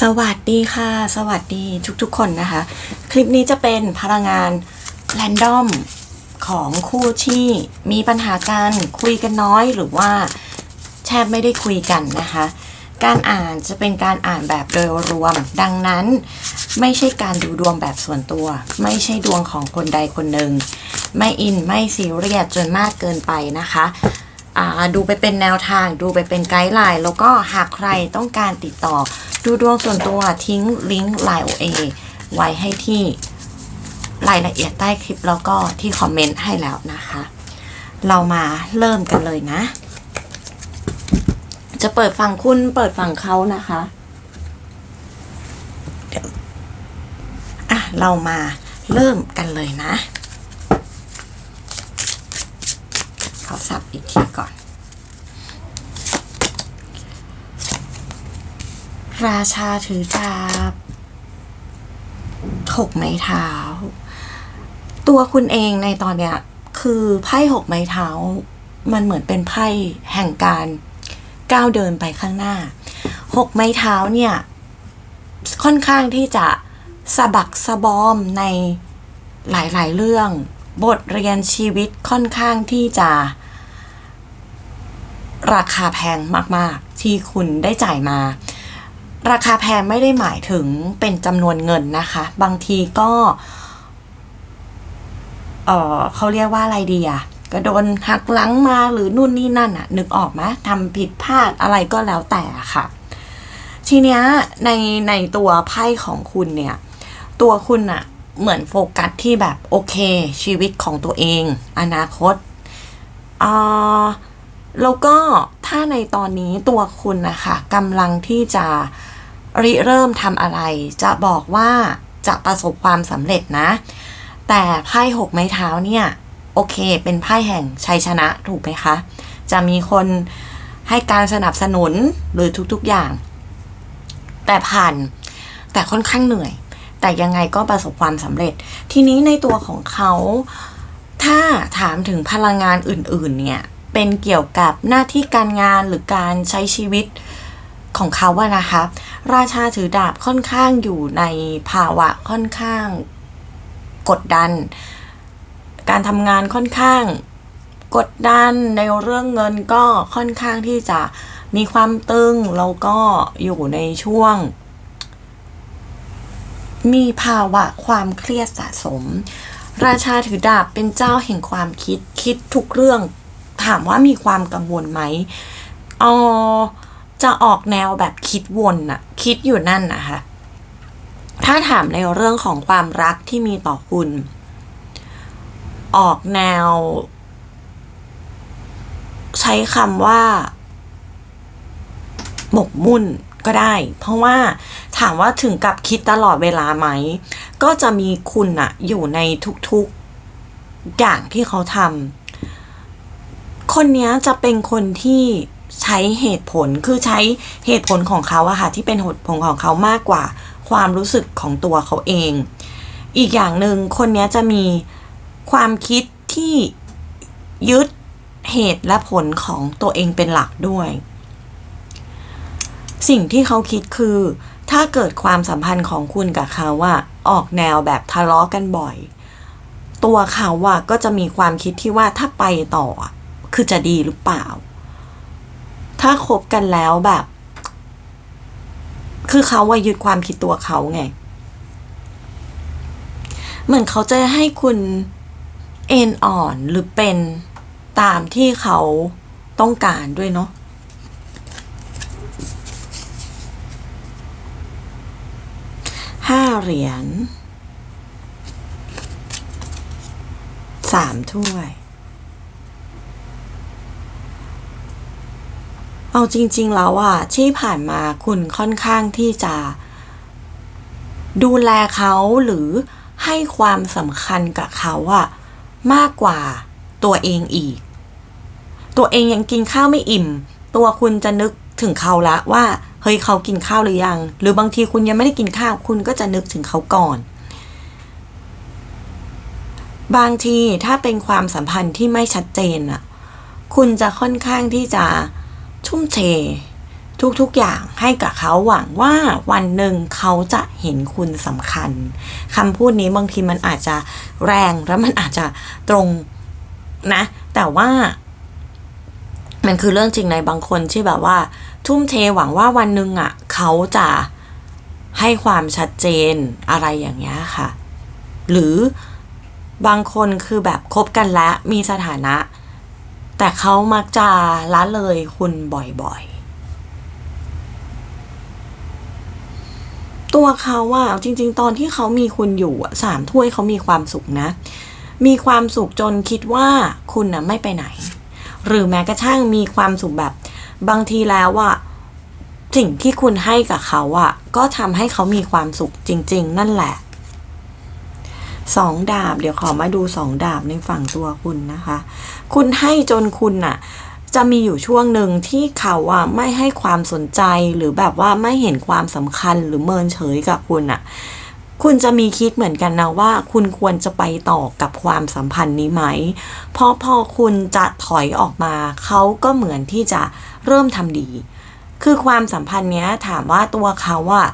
สวัสดีค่ะ สวัสดีทุกๆคนนะคะ คลิปนี้จะเป็นพลังงานแรนดอมของคู่ที่มีปัญหากันคุยกันน้อยหรือว่าแทบไม่ได้คุยกันนะคะ การอ่านจะเป็นการอ่านแบบโดยรวม ดังนั้นไม่ใช่การดูดวงแบบส่วนตัว ไม่ใช่ดวงของคนใดคนหนึ่ง ไม่อินไม่ซีเรียสจนมากเกินไปนะคะ ดูไปเป็นแนวทาง ดูไปเป็นไกด์ไลน์ แล้วก็หากใครต้องการติดต่อ ดูดวงส่วนตัวทิ้งลิงก์ไลน์ OA ไว้ให้ที่รายละเอียดใต้คลิปแล้วก็ที่คอมเมนต์ให้แล้วนะคะ เรามาเริ่มกันเลยนะ จะเปิดฝั่งคุณเปิดฝั่งเขานะคะเดี๋ยวอะเรามาเริ่มกันเลยนะ ขอสับอีกทีก่อน ราชาถือดาบหกไม้เท้า ตัวคุณเองในตอนเนี้ย คือไพ่หกไม้เท้า มันเหมือนเป็นไพ่แห่งการก้าวเดินไปข้างหน้าหกไม้เท้าเนี่ย ค่อนข้างที่จะสะบักสะบอมในหลายๆเรื่อง บทเรียนชีวิตค่อนข้างที่จะ ราคาแพงมาก ๆ ที่คุณได้จ่ายมา ราคาแพงไม่ได้หมายถึงเป็นจำนวนเงินนะคะ บางทีก็เออเขาเรียกว่าอะไรดีอะก็โดนหักหลังมาหรือนู่นนี่นั่นอะนึกออกไหมทำผิดพลาดอะไรก็แล้วแต่ค่ะ ทีเนี้ยในในตัวไพ่ของคุณเนี่ย ตัวคุณอะ เหมือนโฟกัสที่แบบโอเค ชีวิตของตัวเอง อนาคตอ่าแล้วก็ถ้าในตอนนี้ตัวคุณนะคะกำลังที่จะริเริ่มทำอะไร จะบอกว่าจะประสบความสำเร็จนะ แต่ไพ่หกไม้เท้าเนี่ย โอเค เป็นไพ่แห่งชัยชนะถูกไหมคะ จะมีคนให้การสนับสนุนหรือทุกๆอย่าง แต่ผ่านแต่ค่อนข้างเหนื่อย แต่ยังไงก็ประสบความสำเร็จ ทีนี้ในตัวของเขาถ้าถามถึงพลังงานอื่นๆเนี่ยเป็นเกี่ยวกับหน้าที่การงานหรือการใช้ชีวิตของเขาอะนะคะ ราชาถือดาบค่อนข้างอยู่ในภาวะค่อนข้างกดดัน การทำงานค่อนข้างกดดันในเรื่องเงินก็ค่อนข้างที่จะมีความตึงแล้วก็อยู่ในช่วง มีภาวะความเครียดสะสม ราชาถือดาบเป็นเจ้าแห่งความคิดคิดทุกเรื่อง ถามว่ามีความกังวลไหมเออจะออกแนวแบบคิดวนอะคิดอยู่นั่นนะคะถ้าถามในเรื่องของความรักที่มีต่อคุณ ออกแนว ใช้คำว่า หมกมุ่น ก็ได้ เพราะว่าถามว่าถึงกับคิดตลอดเวลาไหม ก็จะมีคุณอะอยู่ในทุกๆอย่างที่เขาทำคนนี้จะเป็นคนที่ใช้เหตุผลคือใช้เหตุผลของเขาอะค่ะที่เป็นเหตุผลของเขามากกว่า ความรู้สึกของตัวเขาเอง อีกอย่างหนึ่งคนนี้จะมีความคิดที่ยึดเหตุและผลของตัวเองเป็นหลักด้วย สิ่งที่เขาคิดคือ ถ้าเกิดความสัมพันธ์ของคุณกับเขาว่าออกแนวแบบทะเลาะกันบ่อย ตัวเขาอะก็จะมีความคิดที่ว่าถ้าไปต่อ คือจะดีหรือเปล่า ถ้าคบกันแล้วแบบ คือเขาว่ายึดความคิดตัวเขาไง เหมือนเขาจะให้คุณเอ็นอ่อนหรือเป็นตามที่เขาต้องการด้วยเนาะ เหรียญสามถ้วย เอาจริง ๆ แล้วอะที่ผ่านมาคุณค่อนข้างที่จะ ดูแลเขาหรือให้ความสำคัญกับเขาอะมากกว่าตัวเองอีก ตัวเองยังกินข้าวไม่อิ่ม ตัวคุณจะนึก ถึงเขาละว่า เฮ้ยเขากินข้าวหรือยัง หรือบางทีคุณยังไม่ได้กินข้าว คุณก็จะนึกถึงเขาก่อน บางทีถ้าเป็นความสัมพันธ์ที่ไม่ชัดเจนอะคุณจะค่อนข้างที่จะทุ่มเททุกๆอย่างให้กับเขาหวังว่าวันหนึ่งเขาจะเห็นคุณสำคัญคำพูดนี้บางทีมันอาจจะแรงแล้วมันอาจจะตรงนะ แต่ว่า มันคือเรื่องจริงในบางคนที่แบบว่า ทุ่มเทหวังว่าวันหนึ่งอะ เขาจะให้ความชัดเจนอะไรอย่างเงี้ยค่ะ หรือบางคนคือแบบคบกันแล้วมีสถานะ แต่เขามักจะละเลยคุณบ่อยๆ ตัวเขาอะจริง ๆ ตอนที่เขามีคุณอยู่สามถ้วยเขามีความสุขนะ มีความสุขจนคิดว่าคุณน่ะไม่ไปไหน หรือแม้กระทั่งมีความสุขแบบ บางทีแล้วอะสิ่งที่คุณให้กับเขาอะก็ทำให้เขามีความสุขจริง ๆ นั่นแหละสองดาบ เดี๋ยวขอมาดูสองดาบในฝั่งตัวคุณนะคะ คุณให้จนคุณน่ะจะมีอยู่ช่วงหนึ่งที่เขาอะไม่ให้ความสนใจหรือแบบว่าไม่เห็นความสำคัญหรือเมินเฉยกับคุณอะ คุณจะมีคิดเหมือนกันนะว่า คุณควรจะไปต่อกับความสัมพันธ์นี้ไหม เพราะพอคุณจะถอยออกมา เขาก็เหมือนที่จะเริ่มทำดี คือความสัมพันธ์เนี้ยถามว่าตัวเขาอะ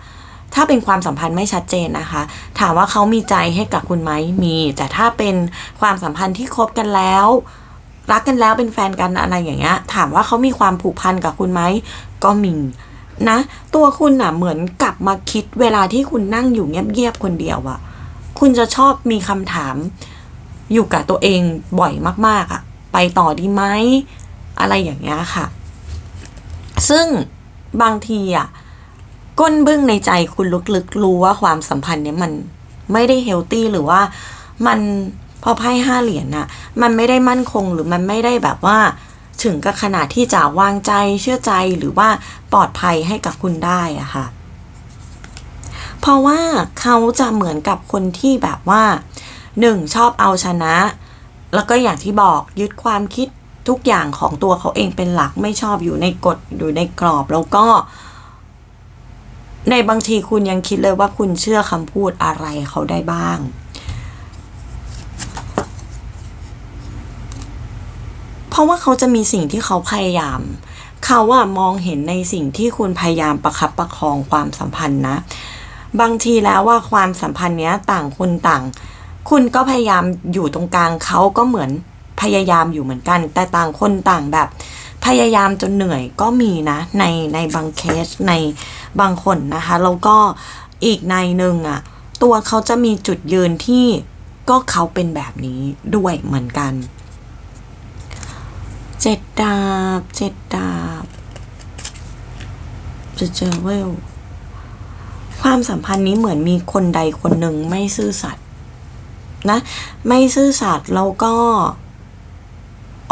ถ้าเป็นความสัมพันธ์ไม่ชัดเจนนะคะ ถามว่าเขามีใจให้กับคุณไหมมี แต่ถ้าเป็นความสัมพันธ์ที่คบกันแล้ว รักกันแล้วเป็นแฟนกันอะไรอย่างเงี้ย ถามว่าเขามีความผูกพันกับคุณไหมก็มี นะ ตัวคุณน่ะเหมือนกลับมาคิดเวลาที่คุณนั่งอยู่เงียบๆคนเดียวอะคุณจะชอบมีคำถาม อยู่กับตัวเองบ่อยมาก ๆอะไปต่อดีไหมอะไรอย่างเงี้ยค่ะ ซึ่งบางทีอะก้นบึ้งในใจคุณลึกๆรู้ว่าความสัมพันธ์เนี้ยมันไม่ได้เฮลตี้หรือว่ามันพอไพ่ห้าเหรียญน่ะ มันไม่ได้มั่นคงหรือมันไม่ได้แบบว่า ถึงกับขนาดที่จะวางใจเชื่อใจหรือว่าปลอดภัยให้กับคุณได้อะค่ะ เพราะว่าเขาจะเหมือนกับคนที่แบบว่าหนึ่งชอบเอาชนะ แล้วก็อย่างที่บอกยึดความคิดทุกอย่างของตัวเขาเองเป็นหลักไม่ชอบอยู่ในกฎอยู่ในกรอบแล้วก็ ในบางทีคุณยังคิดเลยว่าคุณเชื่อคำพูดอะไรเขาได้บ้าง เพราะว่าเขาจะมีสิ่งที่เขาพยายาม เขาอะมองเห็นในสิ่งที่คุณพยายามประคับประคองความสัมพันธ์นะ บางทีแล้วว่าความสัมพันธ์เนี้ยต่างคนต่าง คุณก็พยายามอยู่ตรงกลางเขาก็เหมือนพยายามอยู่เหมือนกัน แต่ต่างคนต่างแบบ พยายามจนเหนื่อยก็มีนะ ในในบางเคสในบางคนนะคะ แล้วก็อีกในหนึ่งอะตัวเขาจะมีจุดยืนที่ก็เขาเป็นแบบนี้ด้วยเหมือนกัน เจ็ดดาบเจ็ดดาบจะเจอเวลความสัมพันธ์นี้เหมือนมีคนใดคนหนึ่งไม่ซื่อสัตย์นะ ไม่ซื่อสัตย์แล้วก็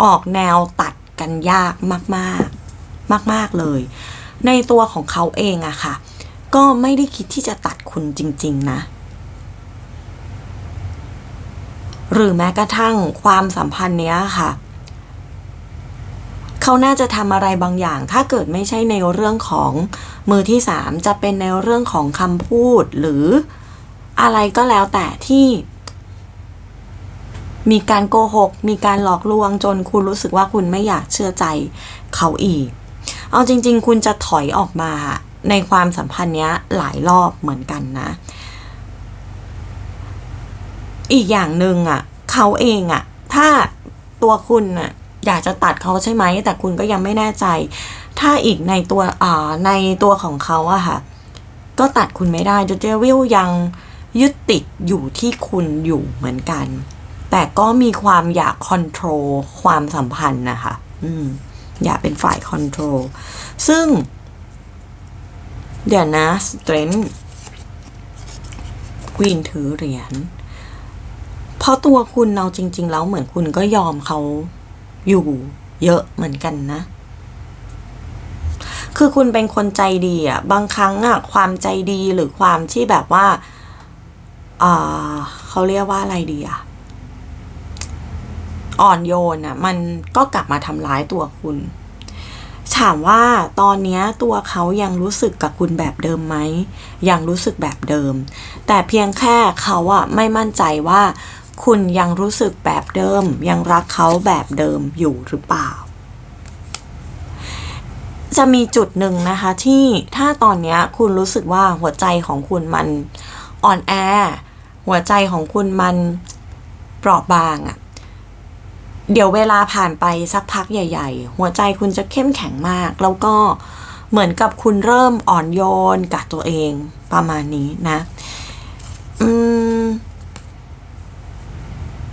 ออกแนวตัดกันยากมากๆ มาก ๆ เลย ในตัวของเขาเองอะค่ะ ก็ไม่ได้คิดที่จะตัดคุณจริง ๆ นะ หรือแม้กระทั่งความสัมพันธ์เนี้ยค่ะ เขาน่าจะทำอะไรบางอย่าง ถ้าเกิดไม่ใช่ในเรื่องของมือที่สามจะเป็นในเรื่องของคำพูดหรืออะไรก็แล้วแต่ที่ มีการโกหก มีการหลอกลวงจนคุณรู้สึกว่าคุณไม่อยากเชื่อใจเขาอีก เอาจริง ๆ คุณจะถอยออกมาในความสัมพันธ์เนี้ยหลายรอบเหมือนกันนะ อีกอย่างหนึ่งอะ เขาเองอะ ถ้าตัวคุณอะ อยากจะตัดเขาใช่ไหม แต่คุณก็ยังไม่แน่ใจ ถ้าอีกในตัวอ่าในตัวของเขาอะค่ะ ก็ตัดคุณไม่ได้จเจวิลยังยึดติดอยู่ที่คุณอยู่เหมือนกัน แต่ก็มีความอยากคอนโทรลความสัมพันธ์นะคะอืมอยากเป็นฝ่ายคอนโทรลซึ่ง เดี๋ยวนะสเตรนควีนถือเหรียญเพราะตัวคุณเราจริง ๆ แล้วเหมือนคุณก็ยอมเขา อยู่เยอะเหมือนกันนะ คือคุณเป็นคนใจดีอะบางครั้งอะความใจดีหรือความที่แบบว่าเขาเรียกว่าอะไรดีอะอ่อนโยนอะมันก็กลับมาทำร้ายตัวคุณ ถามว่าตอนนี้ตัวเขายังรู้สึกกับคุณแบบเดิมไหมยังรู้สึกแบบเดิม แต่เพียงแค่เขาอะไม่มั่นใจว่า คุณยังรู้สึกแบบเดิม ยังรักเขาแบบเดิมอยู่หรือเปล่า จะมีจุดหนึ่งนะคะที่ถ้าตอนนี้คุณรู้สึกว่าหัวใจของคุณมันอ่อนแอ หัวใจของคุณมันเปราะบางอะเดี๋ยวเวลาผ่านไปสักพักใหญ่ ๆ หัวใจคุณจะเข้มแข็งมาก แล้วก็เหมือนกับคุณเริ่มอ่อนโยนกับตัวเองประมาณนี้นะ อืม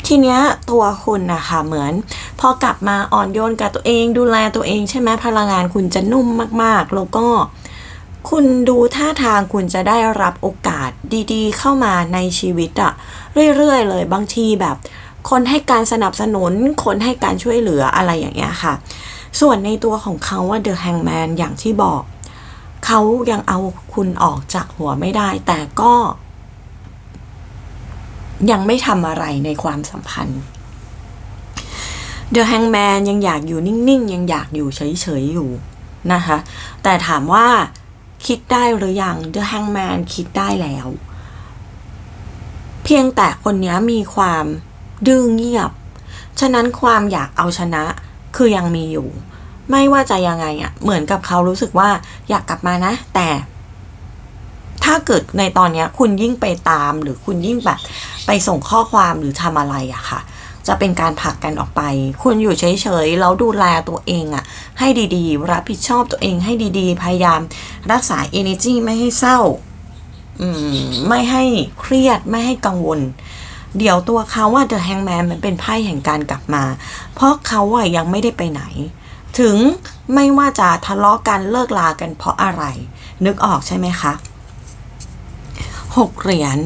ทีเนี้ยตัวคุณนะคะเหมือน พอกลับมาอ่อนโยนกับตัวเอง ดูแลตัวเองใช่ไหมพลังงานคุณจะนุ่มมากๆ แล้วก็คุณดูท่าทางคุณจะได้รับโอกาสดีๆ เข้ามาในชีวิตอะเรื่อยๆเลยบางทีแบบ คนให้การสนับสนุน คนให้การช่วยเหลืออะไรอย่างเงี้ยค่ะ ส่วนในตัวของเขาว่า The Hangman อย่างที่บอก เขายังเอาคุณออกจากหัวไม่ได้ แต่ก็ ยังไม่ทำอะไรในความสัมพันธ์ The Hangman ยังอยากอยู่นิ่งๆ ยังอยากอยู่เฉยๆ อยู่นะคะ แต่ถามว่าคิดได้หรือยัง The Hangman คิดได้แล้ว เพียงแต่คนนี้มีความดื้อเงียบ ฉะนั้นความอยากเอาชนะคือยังมีอยู่ ไม่ว่าจะยังไงอะ่ะ เหมือนกับเขารู้สึกว่าอยากกลับมานะ แต่ ถ้าเกิดในตอนนี้คุณยิ่งไปตามหรือคุณยิ่งแบบไปส่งข้อความหรือทำอะไรอะค่ะ จะเป็นการผลักกันออกไป คุณอยู่เฉยๆแล้วดูแลตัวเองอะให้ดีๆ รับผิดชอบตัวเองให้ดีๆ พยายามรักษา energy ไม่ให้เศร้าอมไม่ให้เครียดไม่ให้กังวล เดี๋ยวตัวเขาว่า The Hangman มันเป็นไพ่แห่งการกลับมา เพราะเขาอะยังไม่ได้ไปไหน ถึงไม่ว่าจะทะเลาะกันเลิกลากันเพราะอะไร นึกออกใช่ไหมคะ หกเหรียญ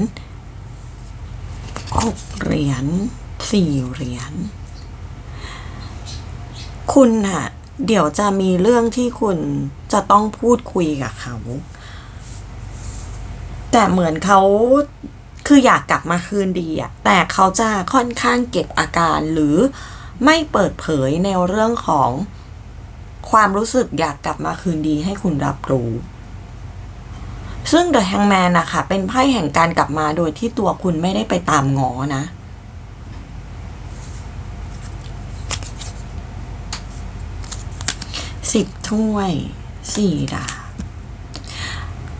หกเหรียญสี่เหรียญคุณอะเดี๋ยวจะมีเรื่องที่คุณจะต้องพูดคุยกับเขา แต่เหมือนเขาคืออยากกลับมาคืนดีอะแต่เขาจะค่อนข้างเก็บอาการหรือไม่เปิดเผยในเรื่องของความรู้สึกอยากกลับมาคืนดีให้คุณรับรู้ ซึ่ง The Hangman นะคะเป็นไพ่แห่งการกลับมาโดยที่ตัวคุณไม่ได้ไปตามงอนะ สิบถ้วยสี่ดาบ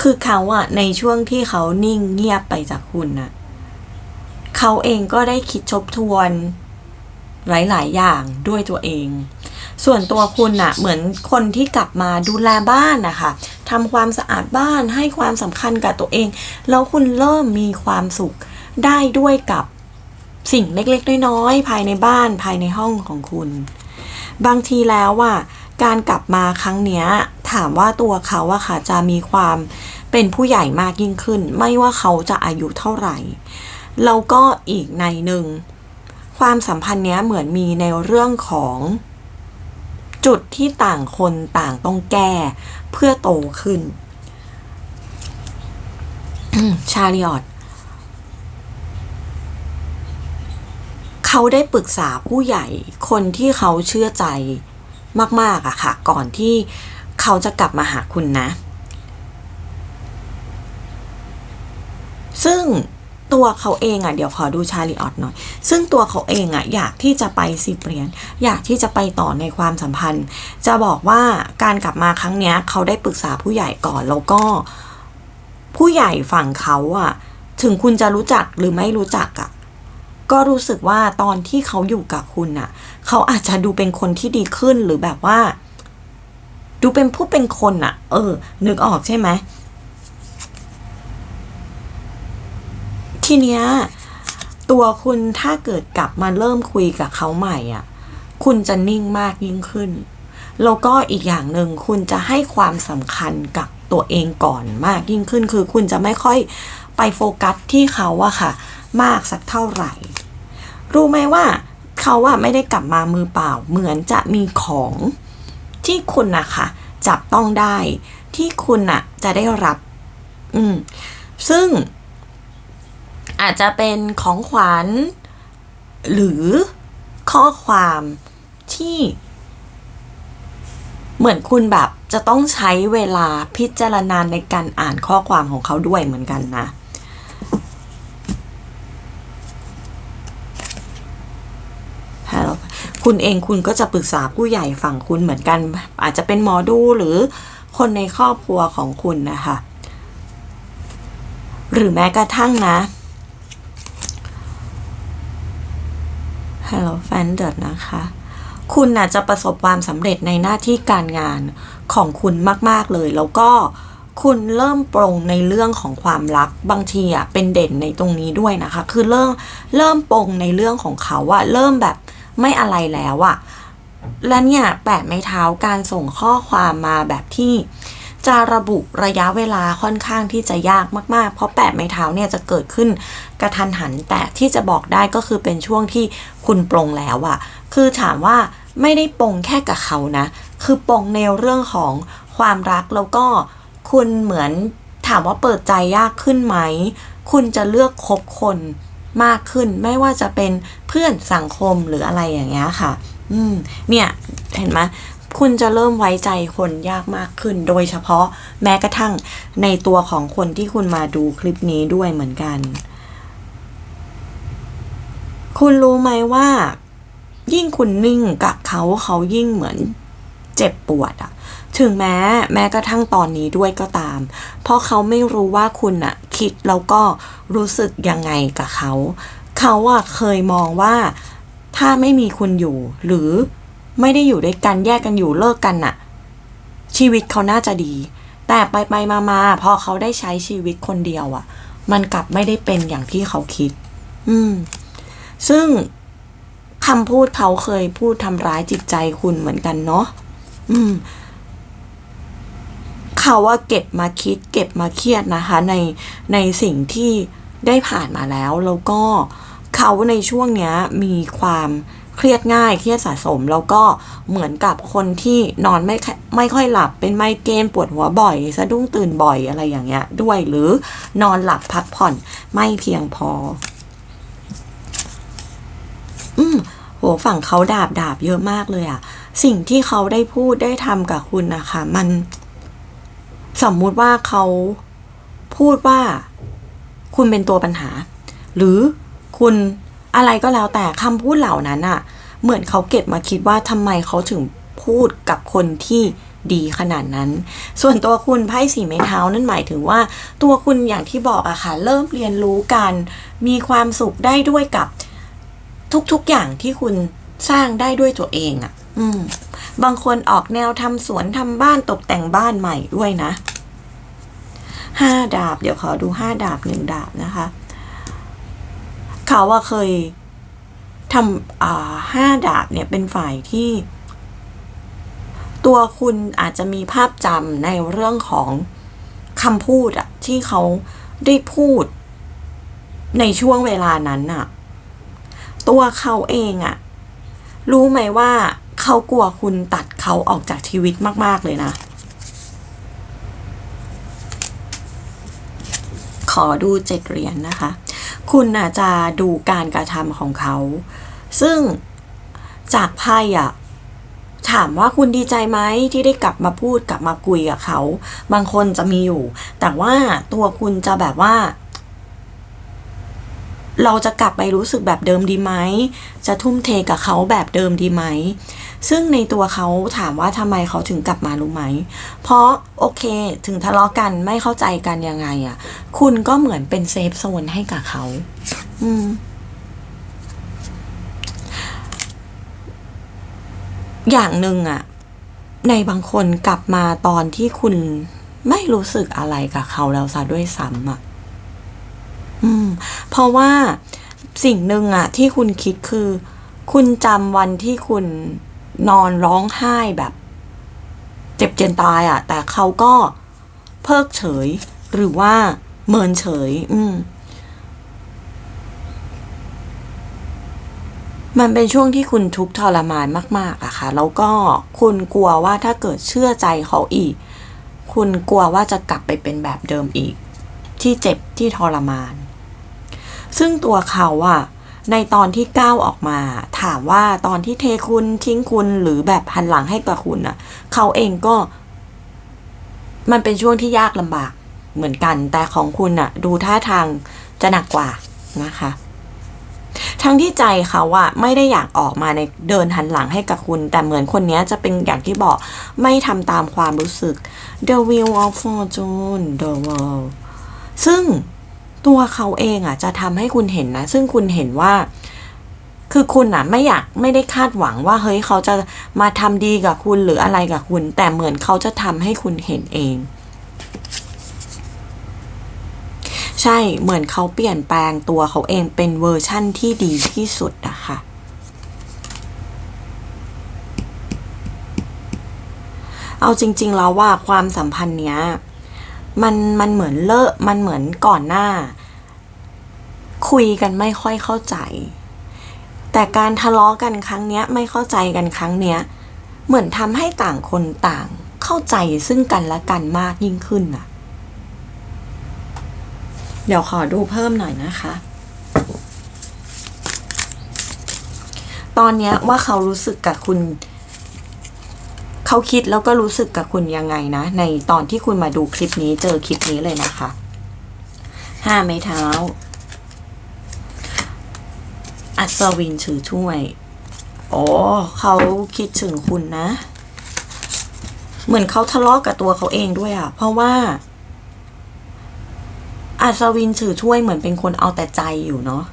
คือเขาอะในช่วงที่เขานิ่งเงียบไปจากคุณน่ะเขาเองก็ได้คิดทบทวน หลาย ๆ อย่างด้วยตัวเอง ส่วนตัวคุณน่ะเหมือนคนที่กลับมาดูแลบ้านนะคะทำความสะอาดบ้านให้ความสำคัญกับตัวเอง แล้วคุณเริ่มมีความสุขได้ด้วยกับสิ่งเล็กๆ น้อยๆ ภายในบ้านภายในห้องของคุณ บางทีแล้วว่าการกลับมาครั้งเนี้ยถามว่าตัวเขาอะค่ะจะมีความเป็นผู้ใหญ่มากยิ่งขึ้น ไม่ว่าเขาจะอายุเท่าไหร่แล้วก็อีกในหนึ่งความสัมพันธ์เนี้ยเหมือนมีในเรื่องของ จุดที่ต่างคนต่างต้องแก้เพื่อโตขึ้น ชาลิออตเขาได้ปรึกษาผู้ใหญ่คนที่เขาเชื่อใจมาก ๆอะค่ะ ก่อนที่เขาจะกลับมาหาคุณนะ ซึ่ง ตัวเขาเองอะเดี๋ยวขอดูชาลีออตหน่อย ซึ่งตัวเขาเองอะอยากที่จะไปสิบเหรียญอยากที่จะไปต่อในความสัมพันธ์ จะบอกว่าการกลับมาครั้งเนี้ยเขาได้ปรึกษาผู้ใหญ่ก่อนแล้วก็ ผู้ใหญ่ฝั่งเขาอะ ถึงคุณจะรู้จักหรือไม่รู้จักอะก็รู้สึกว่าตอนที่เขาอยู่กับคุณน่ะ เขาอาจจะดูเป็นคนที่ดีขึ้นหรือแบบว่า ดูเป็นผู้เป็นคนอะ เออ นึกออกใช่ไหม ทีเนี้ยตัวคุณถ้าเกิดกลับมาเริ่มคุยกับเขาใหม่อะ คุณจะนิ่งมากยิ่งขึ้น แล้วก็อีกอย่างหนึ่งคุณจะให้ความสำคัญกับตัวเองก่อนมากยิ่งขึ้น คือคุณจะไม่ค่อยไปโฟกัสที่เขาอะค่ะ มากสักเท่าไหร่ รู้ไหมว่าเขาอะไม่ได้กลับมามือเปล่า เหมือนจะมีของที่คุณนะคะจับต้องได้ที่คุณอะจะได้รับ อืม ซึ่ง อาจจะเป็นของขวัญ หรือข้อความที่ เหมือนคุณแบบจะต้องใช้เวลาพิจารณาในการอ่านข้อความของเขาด้วยเหมือนกันนะคุณเองคุณก็จะปรึกษาผู้ใหญ่ฝั่งคุณเหมือนกัน อาจจะเป็นหมอดูหรือคนในครอบครัวของคุณนะคะ หรือแม้กระทั่งนะ Hello f a n d e r นะคะ คุณอาจจะประสบความสำเร็จในหน้าที่การงานของคุณมากๆเลย แล้วก็คุณเริ่มปรงในเรื่องของความรักบางทีอะเป็นเด่นในตรงนี้ด้วยนะคะ คือเริ่มเริ่มปรงในเรื่องของเขาอะเริ่มแบบไม่อะไรแล้วอะและเนี่ยแปะไม้เท้าการส่งข้อความมาแบบที่ จะระบุระยะเวลาค่อนข้างที่จะยากมากๆ เพราะแปะไม้เท้าเนี่ยจะเกิดขึ้นกระทันหัน แต่ที่จะบอกได้ก็คือเป็นช่วงที่คุณปรงแล้วอะคือถามว่าไม่ได้ปรงแค่กับเขานะ คือปรงในเรื่องของความรักแล้วก็คุณเหมือนถามว่าเปิดใจยากขึ้นไหม คุณจะเลือกคบคนมากขึ้นไม่ว่าจะเป็นเพื่อนสังคมหรืออะไรอย่างเงี้ยค่ะ อืม เนี่ย เห็นไหม คุณจะเริ่มไว้ใจคนยากมากขึ้น โดยเฉพาะแม้กระทั่งในตัวของคนที่คุณมาดูคลิปนี้ด้วยเหมือนกัน คุณรู้ไหมว่า ยิ่งคุณนิ่งกับเขาเขายิ่งเหมือนเจ็บปวดอะถึงแม้แม้กระทั่งตอนนี้ด้วยก็ตาม เพราะเขาไม่รู้ว่าคุณอะคิดแล้วก็รู้สึกยังไงกับเขา เขาอะเคยมองว่าถ้าไม่มีคุณอยู่หรือ ไม่ได้อยู่ด้วยกันแยกกันอยู่เลิกกันอะชีวิตเขาน่าจะดี แต่ไปไปมามาพอเขาได้ใช้ชีวิตคนเดียวอะ มันกลับไม่ได้เป็นอย่างที่เขาคิด อืม ซึ่งคำพูดเขาเคยพูดทำร้ายจิตใจคุณเหมือนกันเนาะอืมเขาว่าเก็บมาคิด เก็บมาเครียดนะคะ ในในสิ่งที่ได้ผ่านมาแล้ว แล้วก็เขาในช่วงเนี้ยมีความ เครียดง่ายเครียดสะสม แล้วก็เหมือนกับคนที่นอนไม่ไม่ค่อยหลับเป็นไมเกรนปวดหัวบ่อย สะดุ้งตื่นบ่อยอะไรอย่างเงี้ยด้วยหรือนอนหลับพักผ่อนไม่เพียงพอ อืมโหฝั่งเขาดาบดาบเยอะมากเลยอะสิ่งที่เขาได้พูดได้ทำกับคุณนะคะ มัน สมมุติว่าเขาพูดว่า คุณเป็นตัวปัญหา หรือคุณ อะไรก็แล้วแต่คำพูดเหล่านั้นอะเหมือนเขาเก็บมาคิดว่าทำไมเขาถึงพูดกับคนที่ดีขนาดนั้น ส่วนตัวคุณไพ่สีไม้เท้านั่นหมายถึงว่า ตัวคุณอย่างที่บอกอะค่ะเริ่มเรียนรู้กันมีความสุขได้ด้วยกับทุกๆอย่างที่คุณสร้างได้ด้วยตัวเองอะอืม บางคนออกแนวทำสวนทำบ้านตกแต่งบ้านใหม่ด้วยนะห้าดาบ เดี๋ยวขอดูห้าดาบหนึ่งดาบนะคะ เขาว่าเคยทำอ่าห้าดาบเนี่ยเป็นฝ่ายที่ ตัวคุณอาจจะมีภาพจำในเรื่องของคำพูดอะที่เขาได้พูดในช่วงเวลานั้นอะตัวเขาเองอะรู้ไหมว่าเขากลัวคุณตัดเขาออกจากชีวิตมาก ๆ เลยนะ ขอดูเจ็ดเหรียญนนะคะ คุณอาจจะดูการกระทำของเขา ซึ่งจากไพ่อะถามว่าคุณดีใจไหมที่ได้กลับมาพูดกลับมาคุยกับเขา บางคนจะมีอยู่ แต่ว่าตัวคุณจะแบบว่า เราจะกลับไปรู้สึกแบบเดิมดีไหม จะทุ่มเทกับเขาแบบเดิมดีไหม ซึ่งในตัวเขาถามว่าทำไมเขาถึงกลับมารู้ไหม เพราะโอเคถึงทะเลาะกันไม่เข้าใจกันยังไงอะ่ะ คุณก็เหมือนเป็นเซฟโซนให้กับเขา อืม อย่างหนึ่งอะ่ะ ในบางคนกลับมาตอนที่คุณไม่รู้สึกอะไรกับเขาแล้วซะด้วยซ้ำอะ อืม เพราะว่าสิ่งหนึ่งอะที่คุณคิดคือ คุณจำวันที่คุณนอนร้องไห้แบบ เจ็บเจนตายอะแต่เขาก็เพิกเฉย หรือว่าเมินเฉย อืม มันเป็นช่วงที่คุณทุกข์ทรมานมาก ๆอะค่ะ แล้วก็คุณกลัวว่าถ้าเกิดเชื่อใจเขาอีก คุณกลัวว่าจะกลับไปเป็นแบบเดิมอีก ที่เจ็บที่ทรมาน ซึ่งตัวเขาอะในตอนที่ก้าวออกมา ถามว่าตอนที่เทคุณทิ้งคุณหรือแบบหันหลังให้กับคุณอะเขาเองก็ มันเป็นช่วงที่ยากลำบากเหมือนกัน แต่ของคุณอะดูท่าทางจะหนักกว่านะคะ ทั้งที่ใจเขาอะไม่ได้อยากออกมาในเดินหันหลังให้กับคุณ แต่เหมือนคนนี้จะเป็นอย่างที่บอกไม่ทำตามความรู้สึก The Wheel of Fortune The World ซึ่ง ตัวเขาเองอะจะทำให้คุณเห็นนะ ซึ่งคุณเห็นว่า คือคุณอะไม่อยากไม่ได้คาดหวังว่า เฮ้ยเขาจะมาทำดีกับคุณหรืออะไรกับคุณ แต่เหมือนเขาจะทำให้คุณเห็นเอง ใช่เหมือนเขาเปลี่ยนแปลงตัวเขาเองเป็นเวอร์ชั่นที่ดีที่สุดอะค่ะเอาจริง ๆ แล้วว่าความสัมพันธ์เนี้ย มันมันเหมือนเลอะมันเหมือนก่อนหน้า คุยกันไม่ค่อยเข้าใจ แต่การทะเลาะกันครั้งเนี้ยไม่เข้าใจกันครั้งเนี้ย เหมือนทำให้ต่างคนต่างเข้าใจซึ่งกันและกันมากยิ่งขึ้นอะเดี๋ยวขอดูเพิ่มหน่อยนะคะ ตอนเนี้ยว่าเขารู้สึกกับคุณ เขาคิดแล้วก็รู้สึกกับคุณยังไงนะ ในตอนที่คุณมาดูคลิปนี้เจอคลิปนี้เลยนะคะห้าไม้เท้า อัศวินถือถ้วย โอ้เขาคิดถึงคุณนะ เหมือนเขาทะเลาะกับตัวเขาเองด้วยอะเพราะว่าอัศวินถือถ้วยเหมือนเป็นคนเอาแต่ใจอยู่เนาะ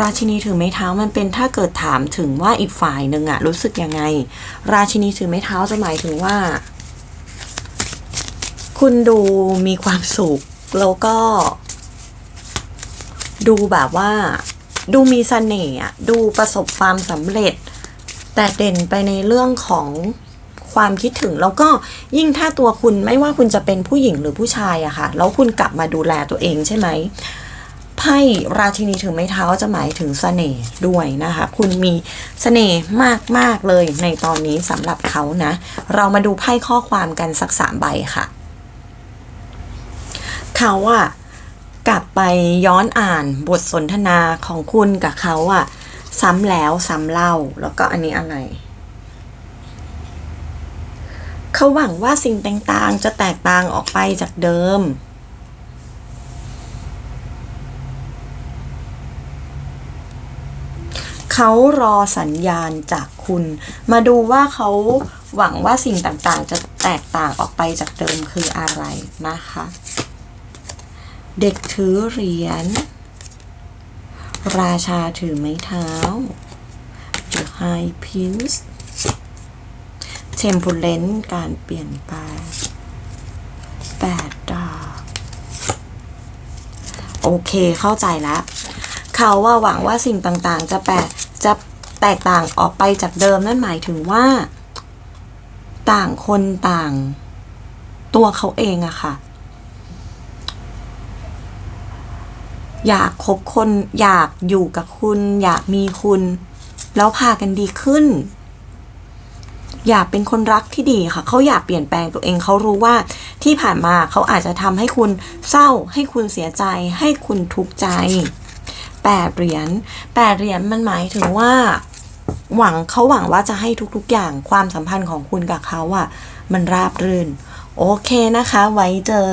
ราชินีถือไม้เท้ามันเป็นถ้าเกิดถามถึงว่าอีกฝ่ายหนึ่งอะรู้สึกยังไง ราชินีถือไม้เท้าจะหมายถึงว่า คุณดูมีความสุขแล้วก็ ดูแบบว่า ดูมีเสน่ห์อะดูประสบความสำเร็จ แต่เด่นไปในเรื่องของความคิดถึง แล้วก็ยิ่งถ้าตัวคุณไม่ว่าคุณจะเป็นผู้หญิงหรือผู้ชายอะค่ะ แล้วคุณกลับมาดูแลตัวเองใช่ไหม ไพ่ราชินีถือไม้เท้าจะหมายถึงเสน่ห์ด้วยนะคะ คุณมีเสน่ห์มากมาก ๆ เลยในตอนนี้สำหรับเขานะ เรามาดูไพ่ข้อความกันสักสามใบค่ะ เขาอะกลับไปย้อนอ่านบทสนทนาของคุณกับเขาอะซ้ำแล้วซ้ำเล่าแล้วก็อันนี้อะไรเขาหวังว่าสิ่งต่างๆ จะแตกต่างออกไปจากเดิม เขารอสัญญาณจากคุณ มาดูว่าเขาหวังว่าสิ่งต่างๆ จะแตกต่างออกไปจากเดิมคืออะไรนะคะ เด็กถือเหรียญ ราชาถือไม้เท้า The High Prince Temperance การเปลี่ยนแปลงแปดดาบโอเคเข้าใจแล้วเขาว่าหวังว่าสิ่งต่างๆ จะแปล แตกต่างออกไปจากเดิมนั่นหมายถึงว่า ต่างคนต่าง ตัวเขาเองอะค่ะ อยากคบคนอยากอยู่กับคุณ อยากมีคุณ แล้วพากันดีขึ้น อยากเป็นคนรักที่ดีค่ะ เขาอยากเปลี่ยนแปลงตัวเองเขารู้ว่าที่ผ่านมาเขาอาจจะทำให้คุณเศร้า ให้คุณเสียใจ ให้คุณทุกข์ใจแปดเหรียญแปดเหรียญมันหมายถึงว่า หวังเขาหวังว่าจะให้ทุกๆ อย่างความสัมพันธ์ของคุณกับเขาอะมันราบรื่น โอเคนะคะ ไว้เจอ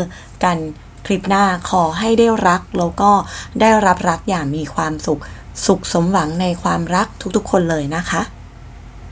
กันคลิปหน้าขอให้ได้รักแล้วก็ได้รับรักอย่างมีความสุข สุขสมหวังในความรักทุกๆ คนเลยนะคะ